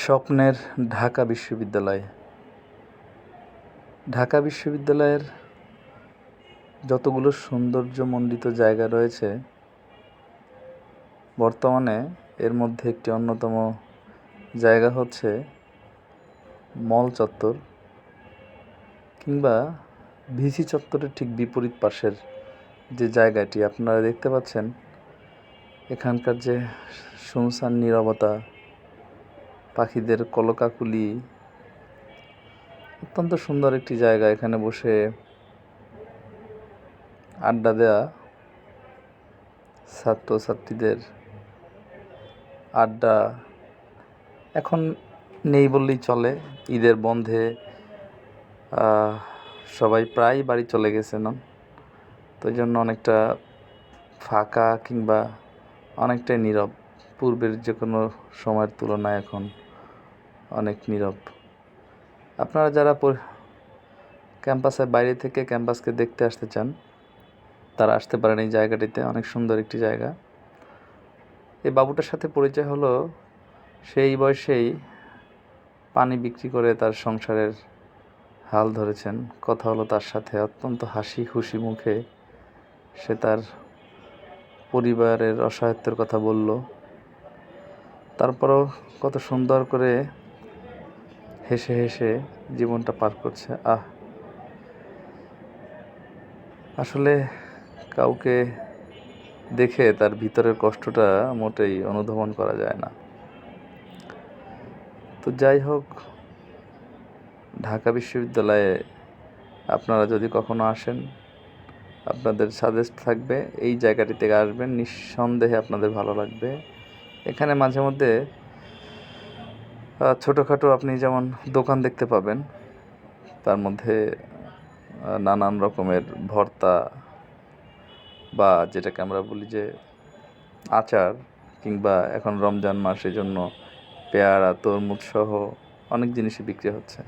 স্বপ্নের ঢাকা বিশ্ববিদ্যালয়। ঢাকা বিশ্ববিদ্যালয়ের যতগুলো সৌন্দর্যমণ্ডিত জায়গা রয়েছে, বর্তমানে এর মধ্যে একটি অন্যতম জায়গা হচ্ছে মল চত্বর কিংবা ভিসি চত্বরের ঠিক বিপরীত পাশের যে জায়গাটি আপনারা দেখতে পাচ্ছেন, এখানকার যে শুনশান নীরবতা পাখিদের কলকাকুলি। অত্যন্ত সুন্দর একটি জায়গা এখানে বসে আড্ডা দেওয়া ছাত্রছাত্রীদের আড্ডা। এখন নেই বললেই চলে, ঈদের বন্ধে সবাই প্রায় বাড়ি চলে গেছেন তো এই জন্য অনেকটা ফাঁকা কিংবা অনেকটাই নীরব। পূর্বের যে কোনো সময়ের তুলনায় এখন অনেক নীরব। আপনারা যারা ক্যাম্পাসের বাইরে থেকে ক্যাম্পাসকে দেখতে আসতে চান, তারা আসতে পারেন এই জায়গাটিতে, অনেক সুন্দর একটি জায়গা। এই বাবুটার সাথে পরিচয় হলো, সেই বয়সেই পানি বিক্রি করে তার সংসারের হাল ধরেছেন। কথা হলো তার সাথে অত্যন্ত হাসি খুশি মুখে সে তার পরিবারের অসহায়ত্বের কথা বলল। তারপরও কত সুন্দর করে হেসে হেসে জীবনটা পার করছে। আহ! আসলে কাউকে দেখে তার ভিতরের কষ্টটা মোটেই অনুধাবন করা যায় না। তো যাই হোক, ঢাকা বিশ্ববিদ্যালয়ে আপনারা যদি কখনো আসেন, আপনাদের সাজেস্ট থাকবে, এই জায়গাটি থেকে আসবেন। নিঃসন্দেহে আপনাদের ভালো লাগবে। এখানে মাঝে মধ্যে ছোটোখাটো আপনি যেমন দোকান দেখতে পাবেন, তার মধ্যে নানান রকমের ভর্তা বা যেটাকে আমরা বলি যে আচার কিংবা এখন রমজান মাস এই জন্য পেয়ারা, তরমুজ সহ অনেক জিনিসই বিক্রি হচ্ছে।